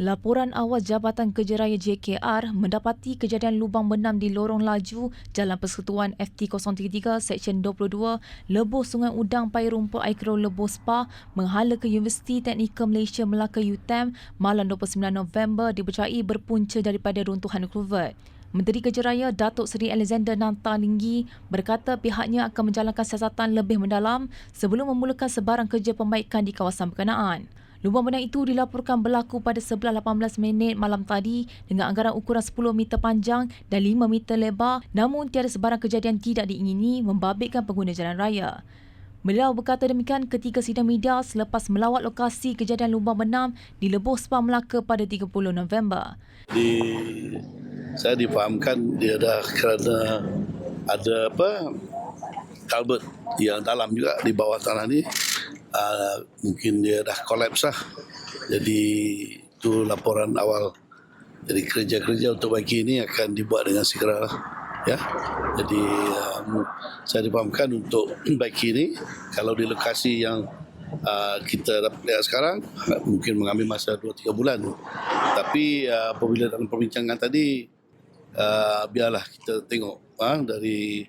Laporan awal Jabatan Kerja Raya JKR mendapati kejadian lubang benam di lorong laju Jalan Persekutuan FT033 Seksyen 22 Lebuh Sungai Udang Paya Rumput Aikro Lebuh Spa menghala ke Universiti Teknikal Malaysia Melaka UTM malam 29 November dipercayai berpunca daripada runtuhan kulvert. Menteri Kerja Raya Datuk Seri Alexander Nanta Linggi berkata pihaknya akan menjalankan siasatan lebih mendalam sebelum memulakan sebarang kerja pembaikan di kawasan berkenaan. Lubang benang itu dilaporkan berlaku pada 11.18 minit malam tadi dengan anggaran ukuran 10 meter panjang dan 5 meter lebar namun tiada sebarang kejadian tidak diingini membabitkan pengguna jalan raya. Beliau berkata demikian ketika sidang media selepas melawat lokasi kejadian lubang benam di Lebuh Spa Melaka pada 30 November. Di, saya difahamkan dia dah kerana ada apa kalbet yang dalam juga di bawah tanah ni uh, mungkin dia dah kolaps lah. Jadi itu laporan awal. Jadi kerja-kerja untuk bagi ini akan dibuat dengan segera lah. Ya, jadi um, saya dipahamkan untuk bagi ini kalau di lokasi yang uh, kita dapat lihat sekarang mungkin mengambil masa 2-3 bulan. Tapi uh, apabila dalam perbincangan tadi uh, biarlah kita tengok uh, dari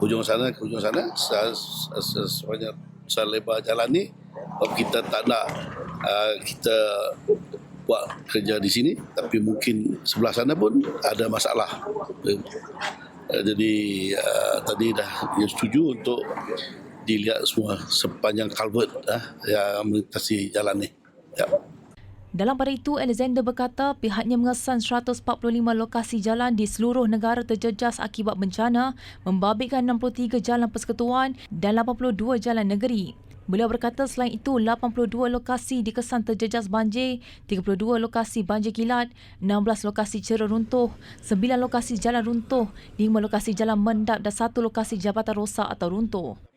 ujung sana ke ujung sana sebanyak selebar jalan ni kalau kita tak nak uh, kita buat kerja di sini. Tapi mungkin sebelah sana pun ada masalah. Uh, jadi uh, tadi dah dia setuju untuk dilihat semua sepanjang kalvert uh, yang melintasi jalan ni. Ya. Dalam pada itu, Alexander berkata pihaknya mengesan 145 lokasi jalan di seluruh negara terjejas akibat bencana, membabitkan 63 jalan persekutuan dan 82 jalan negeri. Beliau berkata selain itu 82 lokasi dikesan terjejas banjir, 32 lokasi banjir kilat, 16 lokasi cerah runtuh, 9 lokasi jalan runtuh, 5 lokasi jalan mendap dan 1 lokasi jabatan rosak atau runtuh.